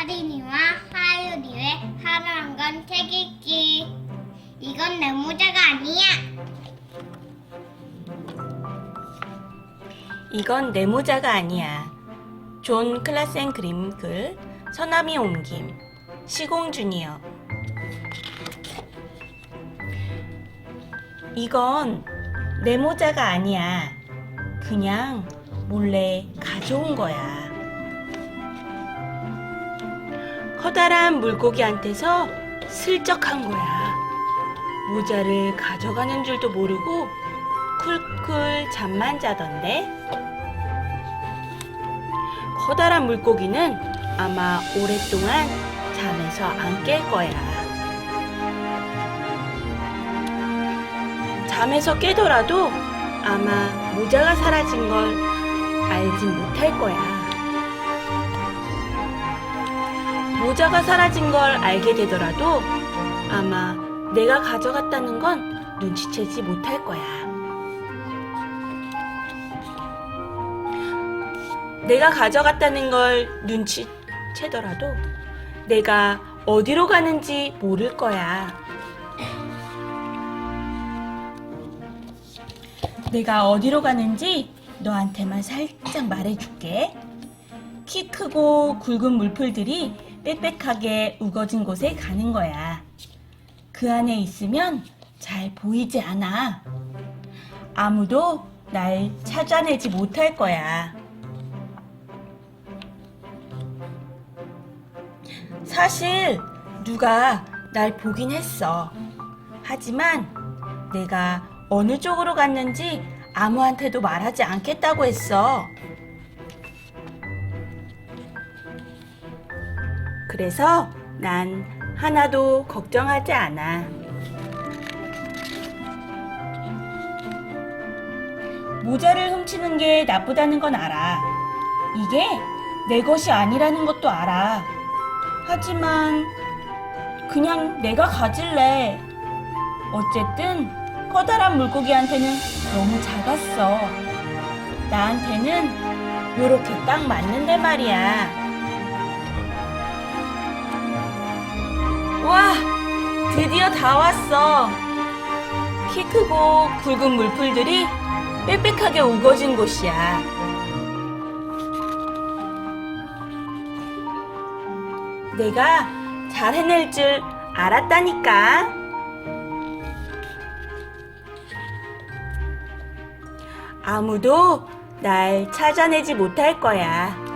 하린이와 하율이의 하루 한 건책 읽기. 이건 내 모자가 아니야. 이건 내 모자가 아니야. 존 클라센 그림 글, 서남이 옮김, 시공 주니어. 이건 내 모자가 아니야. 그냥 몰래 가져온 거야. 커다란 물고기한테서 슬쩍 한 거야. 모자를 가져가는 줄도 모르고 쿨쿨 잠만 자던데. 커다란 물고기는 아마 오랫동안 잠에서 안 깰 거야. 잠에서 깨더라도 아마 모자가 사라진 걸 알진 못할 거야. 모자가 사라진 걸 알게 되더라도 아마 내가 가져갔다는 건 눈치채지 못할 거야. 내가 가져갔다는 걸 눈치채더라도 내가 어디로 가는지 모를 거야. 내가 어디로 가는지 너한테만 살짝 말해줄게. 키 크고 굵은 물풀들이 빽빽하게 우거진 곳에 가는 거야. 그 안에 있으면 잘 보이지 않아. 아무도 날 찾아내지 못할 거야. 사실 누가 날 보긴 했어. 하지만 내가 어느 쪽으로 갔는지 아무한테도 말하지 않겠다고 했어. 그래서 난 하나도 걱정하지 않아. 모자를 훔치는 게 나쁘다는 건 알아. 이게 내 것이 아니라는 것도 알아. 하지만 그냥 내가 가질래. 어쨌든 커다란 물고기한테는 너무 작았어. 나한테는 요렇게 딱 맞는데 말이야. 드디어 다 왔어. 키 크고 굵은 물풀들이 빽빽하게 우거진 곳이야. 내가 잘 해낼 줄 알았다니까. 아무도 날 찾아내지 못할 거야.